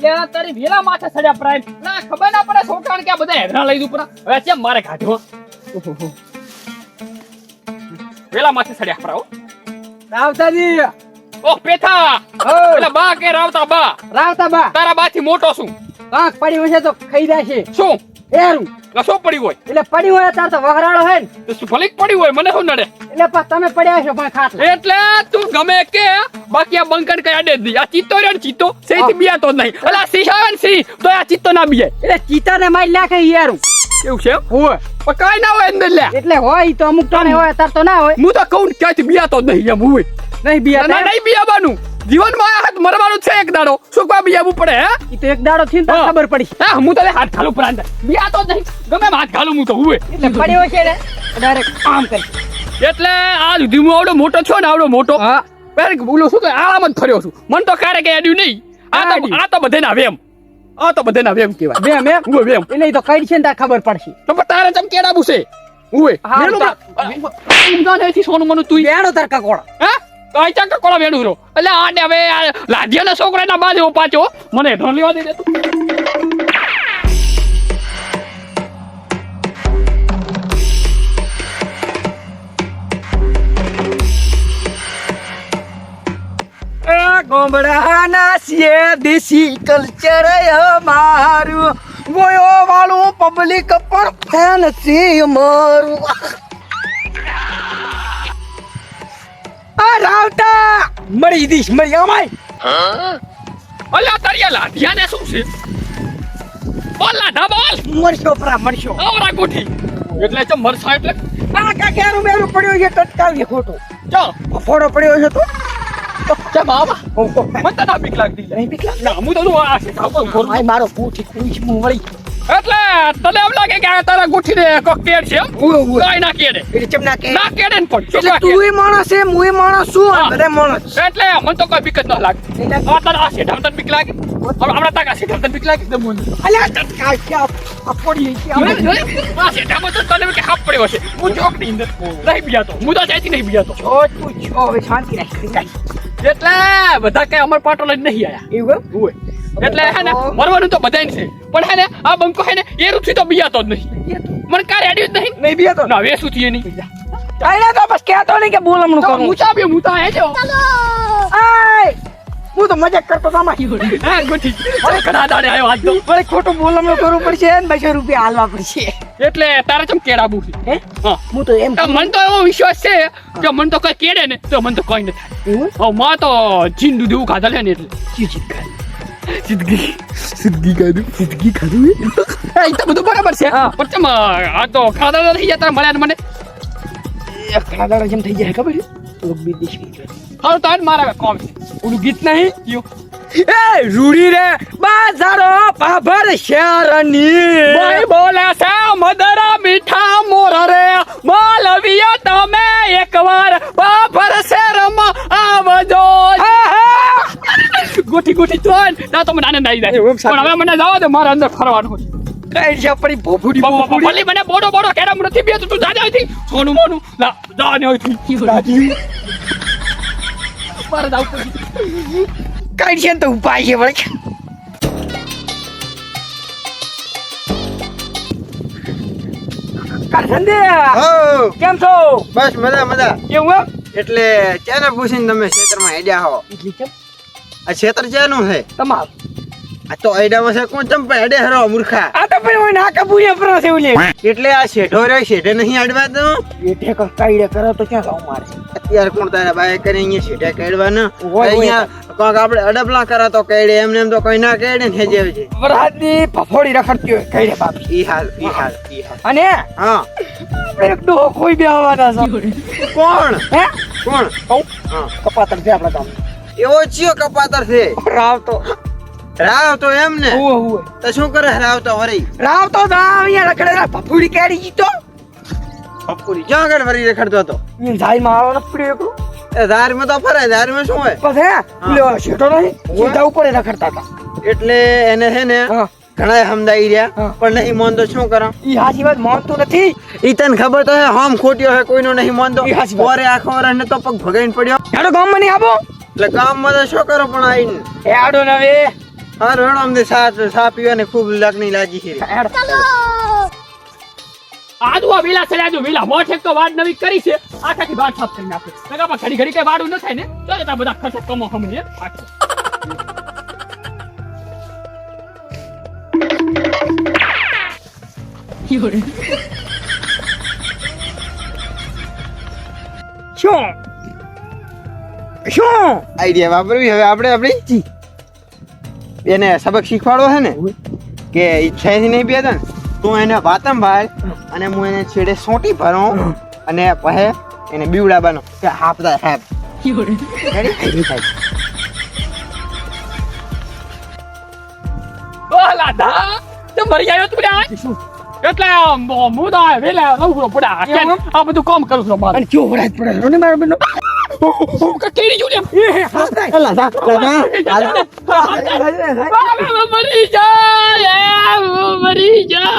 એટલે તારી વેલા માથે સડ્યા પ્રાઇમ. ના ખબર ના પડે છોકરાને કે બધા હેદરા લઈ દઉં હવે કેમ મારે કાઢવો. વેલા માથે સડ્યા પ્રાઓ રાવતાજી. ઓ પેથા. એટલે બા કે રાવતા બા? રાવતા બા. તારા બા થી મોટો છું. કાંક પડી હશે તો ખાઈ જશે. શું? એરું કસો પડી હોય? એટલે પડી હોય તાર તો વઘરાળો હે ને. તો ભલીક હોય? મને શું નડે? એટલે પણ તમે પડ્યા છો પણ ખાટલા. એટલે તું ગમે કે બાકી આ બંકન કઈ અડે નહીં. આ ચિત્તો રે ને ચિત્તો. સેથી બિયાતો જ નહીં. અલા સિંહ આવે ને સિંહ તો આ ચિત્તો ના બિયાય. એટલે ચિત્તો ને મારી નાખે યારું. એવું છે? હોય. પણ કાંઈ ના હોય અંદર લે એટલે હોય તો અમુક ટાણે હોય તાર તો ના હોય. હું તો કહું ક્યાંથી બિયાતો તો નહીં એમ હોય. નહીં બિયા નહીં બિયાવાનું. જીવનમાં હાથ મરવાનું છે એક દાડો. શું કા બિયાવું પડે હે? ઈ તો એક દાડો થી. ખબર પડી. હા હું તને હાથ ઘાલું પ્રાંત. બિયાતો તો નહીં. ગમે હાથ ઘાલું હું તો હોય. એટલે પડ્યો છે ને ડાયરેક્ટ આમ કરી. એટલે આ સુધી હું આવડો મોટો છો ને આવડો મોટો. હા. પેર બોલું શું કે આરામ જ ફર્યો છું. મન તો ક્યારે કે એડ્યું નહીં. આ તો આ તો બધે ના વેમ. આ તો બધે ના વેમ કેવાય વેમ મેમ હું વેમ. એટલે તો કઈ છે ને ખબર પડશે. તો તારે ચમ કેડા બુસે ઉએ હા, તું સોનું મનું તું બેણો તાર કકોડા. હે? કાઈ ચાક કોળા વેડું રો એટલે આને હવે આ લાઢિયાના છોકરાના બાજુ પાછો મને ઢોર લેવા દે તું. ગોમડાના સીએ દેશી કલ્ચર મારું ગોયો વાળું પબ્લિક પણ ફેન છે અમારું. આ રાવતા મળી દીશ મળી અમાય અલ્યા તારિયા લાઢિયાને શું છે? બોલ લાઢા બોલ. મરશો પરા મરશો. આવરા ગોઠી એટલે તો મરશો એટલે. આ કાકેરું મેરું પડ્યો છે ટટકાવી ખોટું. ચો. ફોડો પડ્યો છે તો. ચમ બાબા મને તો ના બીક લાગતી. નહીં બીકલા ના હું તો આ મારો પૂઠી કુઈશ મું વળી એટલે તને એમ લાગે કે આ તારા ગોઠીને કોક કેડ છે એમ? ના કેડે. કાઈ ના કેડે? કે ના કેડે ને પણ એટલે તું એ માણસ છે હું એ માણસ છું બધા માણસ. એટલે મને તો કોઈ બીકત ન લાગે આ તારા આ શેઠામાં તને બીક લાગે? હમણાં તાકા શેઠામાં તને બીક લાગે? તો મને અલ્યા ટટકા છે આ આ શેઠામાં તો તને કે હાફ પડ્યો છે હું ચોકની અંદર નહીં બિયાતો હું તો ત્યાંથી નહીં બિયાતો છો તું છો શાંતિ રાખ કાઈ એટલે બધા કઈ અમર પાટો લઈને નહીં આયા. એવું હોય એટલે હે ને મરવાનું તો બધાય છે. પણ હે ને આ બંકો હે ને એ રૂથી તો બિયાતો જ નહીં. મને કાર અડ્યું જ નહીં. નહીં બિયાતો ના વેસું થયું નહીં આઈને તો બસ કહેતો નહીં કે બોલમણું કરું. હું ચા હું તો આયા! હું તો મજાક કરતો તો મારી હા ગોઠી અરે કડા દાડે આવ્યો આજ તો. વળી ખોટું બોલમણું કરવું પડશે ને બસો રૂપિયા હાલવા પડશે. એટલે તારે ચમ કેળાબુ છે? હે? હા. હું તો એમ મન તો એવો વિશ્વાસ છે કે મન તો કઈ કેડે ને તો મન તો કોઈ ન થાય. હું હા માં તો જીન દૂધ એવું ખાધા લે ને એટલે. ચીચી ખાલી સિદ્ધગી સિદ્ધગી ખાધું સિદ્ધગી ખાધું એ તો બધું બરાબર છે હા. પણ ચમ આ તો ખાધા થઈ જતા મળ્યા મને ખાધા ખાડાડા જેમ થઈ જાય ખબર છે લોક બી દેશ હવે તો મારા કોમ છે ઓલું ગીત નહીં કયું એ રૂડી રે બાજારો પાભર શેરની ભાઈ બોલે છે મદરા મીઠા મોર રે માલવીય તમે એકવાર બાભર શહેરમાં આવજો ગોઠી ગોઠી ચોન ના તો મને આનંદ આવી જાય. પણ હવે મને જવા દે મારા અંદર ફરવાનું કઈ છે પડી બાપા, ભલે મને બોડો બોડો કેરમ નથી બે તું જાજા હતી સોનું મોનું. લા જા ને હોયથી મારે જાવ કઈ છે તો ઉપાય છે વળી કરસંદે કેમ છો? બસ મજા મજા. એમ? એટલે ચાને પૂછીને તમે ક્ષેત્રમાં હેડ્યા હો. એટલે કેમ? આ ખેતર ચાનું છે તમાર. આ તો આઈડામાં છે કોણ? ચંપા હેડે હરો મૂર્ખા. આ તો પણ ઓય નાકા બુયા પર છે ઉલે એટલે આ શેઠો રે શેઠે નહીં અડવા દો. એઠે ઠેક કાઈડે કરો તો ક્યાં જાવ મારે? અત્યારે કોણ તારા બાય કરે અહીંયા શેઠે કડવા ને હોય, હોય. અહીંયા કોક આપણે અડબલા કરા તો કઈડે એમને એમ તો કોઈ ના કઈડે ને જે છે. વરહાદની ફફોડી રખડતી હોય કાઈડે બાપ. ઈ હાલ ઈ હાલ ઈ હાલ. અને? હા. એક ડોહો કોઈ બે આવવાના છે. કોણ? હે? કોણ? હા. કપાતર છે આપણા ગામ એવો ચિયો કપાતર છે. રાવ તો રાવ તો એમ ને? હુવે હુવે. તો શું કરે રાવ તો વરી? રાવ તો દા અહીંયા રખડેલા ફફોડી કેડી જીતો. પપ્પુરી ક્યાં આગળ વરી રખડતો હતો? ઈ જાઈ માં આવવાનો પડ્યો એકલો. એ ધારમાં તો ફરે ધારમાં શું હોય? બસ લ્યો શેટો નહીં સીધા ઉપર રખડતા હતા. એટલે એને છે ને હા. ઘણા સમજાઈ રહ્યા પણ નહીં માનતો શું કરો? ઈ હાજી વાત માનતું નથી. ઈ તને ખબર તો હે હમ ખોટ્યો હે કોઈનો નહીં માનતો બોરે આખો વરસ ને તો પગ ભગાઈને પડ્યો. હેડો ગામમાં નહીં આપો એટલે કામમાં તો શું કરો પણ આવી હેડો ને હવે. હા રણો અમને સા સા પીવાની ખૂબ લાગણી લાગી છે. આજુ આ વેલા છે આજુ વેલા મોઠ એક તો વાડ નવી કરી છે. આખાથી વાડ સાફ કરી નાખે. નકા ઘડી ઘડી કઈ વાડું ન થાય ને. તો એ બધા ખર્ચો કમો હમણે શું? શું? આઈડિયા વાપરવી? હવે આપણે આપણી એને સબક શીખવાડો છે ને? કે ઈચ્છાથી નહીં પીતા ને તું એને વાતમ ભાઈ અને હું એને છેડે સોટી ભરો અને પહે એને બીવડા બનો. કે હાપતા હાપ તો મરી આવ્યો તું લ્યા એટલે હું તો આ વેલા નવરો પડ્યા આ બધું કામ કરું છું મારે. અને કેવો પડે. ને મારો બેનો કેડી જો લે અલા, દા, દા, દા. મરી જા મરી જા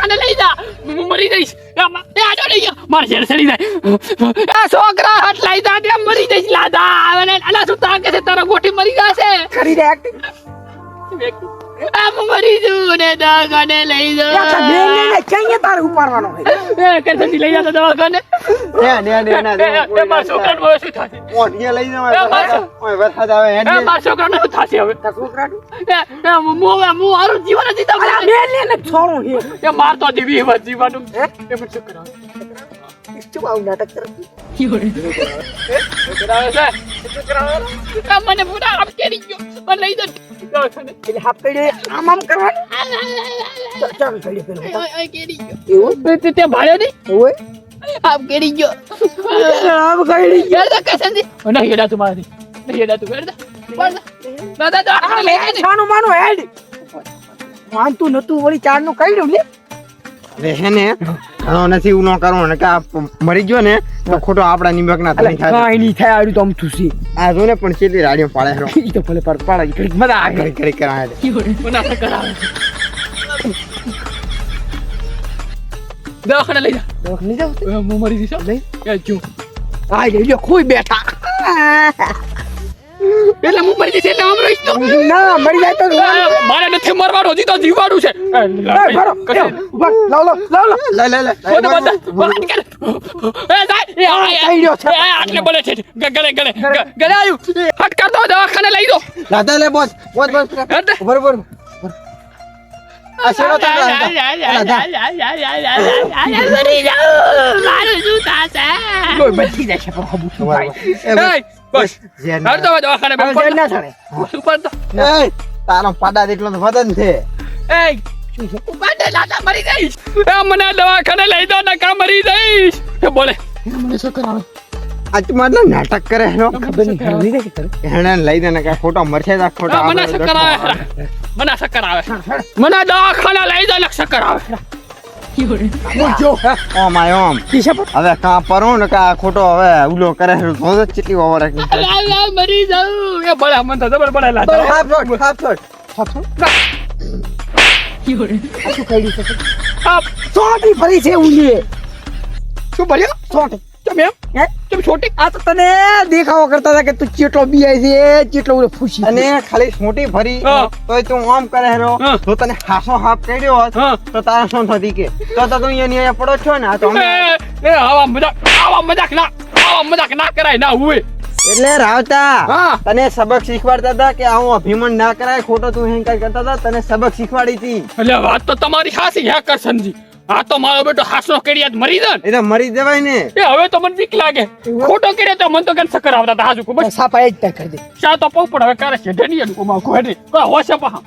મને લઈ જા હું મરી જઈશ એ ચડી જાય આ છોકરા હાથ મરી જઈશ લાદા મને અલા શું તાકે તારો ગોઠી મરી જશે દે એક્ટિંગ આમ મરી જવું ને દવાખાને લઈ જાવ ક્યાં તારે ઉપાડવાનો કરતી લઈ જતો દવાખાને મારતો દીવી જીવાનું નાટક મને પૂરા આમ કેરી ગયો મને લઈ જતો એટલે હાપકડી ગયો આમ કેડી ગયો તો કસમ દે ના માનું હેડ વાંતું નતું, વળી ચારનું કઈ રહ્યું લે. રે ઘણો નથી ઉનો કરવો ને કે આ મરી ગયો ને તો ખોટો આપડા નિમક ના થાય કાંઈ નહીં થાય આડું તો આમ થુસી આ જો ને પણ કેટલી રાડીઓ પાડે હરો ઈ તો ભલે પર પાડે ઘડીક મજા આવે. ઘડી ઘડી કરાવે મને કરાવે દવાખાને લઈ જા. દવાખાને નહીં જાવ હું મરી જઈશ લઈ. એ જો. આ જો કોઈ બેઠા. એટલે હું મરી જઈશ એટલે આમ રહીશ તો ના મરી જાય તો મારે નથી મરવાનું હજી તો જીવવાનું છે લાવ લાવ લાવ છે આટલે બોલે દવાખાને લઈ દો દાદા લે બોસ બોસ બોસ બરોબર આશીર્વાદ બચી જશે પણ બસ. જેન તો દવાખાને હવે ના થાય ઉપર તો? એ તારો પાડા જેટલો તો વદન છે. એ ઉપાડે તો મરી જઈશ. એ મને દવાખાને લઈ દો નકા મરી જઈશ. એ બોલે. મને શું કરાવે? આ મારે નાટક કરે ખબર નહીં એને લઈ દે ને કે ખોટો મરશે તા ખોટો મને ચક્કર આવે મને ચક્કર આવે મને દવાખાને લઈ દો ને ચક્કર આવે ઓમાય ઓમ હવે કાં પરો ને કા ખોટો હવે ઉલો કરે તો ચીટી ઓવર મરી જાઉં એ બળા મન તો જબર બળા લાગે હાફ શોટ હાફ શોટ છે ઊંઘે શું ભર્યો? શોટ તમે એમ? તમે છોટી? આ તો તને દેખાવો કરતા હતા કે તું ચેટલો બીઆઈ છે ચેટલો ઓલો ફૂસી અને ખાલી મોટી ભરી હા. તું આમ કરે હેરો. તો તને હાસો હાફ કર્યો હોત તો તારા શું થતી કે તો તો તું અહીંયા પડો છો ને આ તો અમે એ એ આવા મજાક આવા મજાક ના આવા મજાક ના કરાય ના હોય એટલે રાવતા તને સબક શીખવાડતા હતા કે આવું અભિમાન ના કરાય ખોટો તું હેંકાર કરતા હતા તને સબક શીખવાડી હતી. એટલે વાત તો તમારી હાસી હે કરશનજી. આ તો મારો બેટો હાસનો કેડિયાત મરી જાય. ને એ તો મરી જવાય ને. એ હવે તો મને બીક લાગે. ખોટો કર્યો તો મને તો કેમ સકર આવતા હતા હાજુ બસ સાપા એ જ ત્યાં કરી દે. શા તો પગ પણ હવે કરે છે? ઢેડિયા અડકો માં કોહડી કો હોશે પા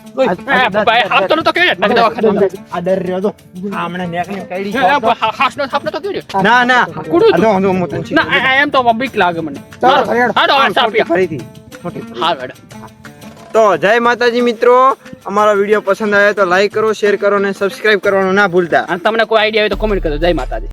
ભાઈ હાથ તો નતો કર્યો ને દવાખાને. આ ડર રહ્યો તો. આમણે નેકને કઈડી હા- હાસનો થાપનો તો કર્યો ના ના. કુડું જો, હું તને ના એમ તો બીક લાગે મને. ચાલ. હાલો આ આમ ફરીથી. હા મેડમ. તો જય માતાજી મિત્રો. અમારો વીડિયો પસંદ આવે તો લાઈક કરો શેર કરો અને સબસ્ક્રાઇબ કરવાનું ના ભૂલતા. અને તમને કોઈ આઈડિયા હોય તો કોમેન્ટ કરો જય માતાજી.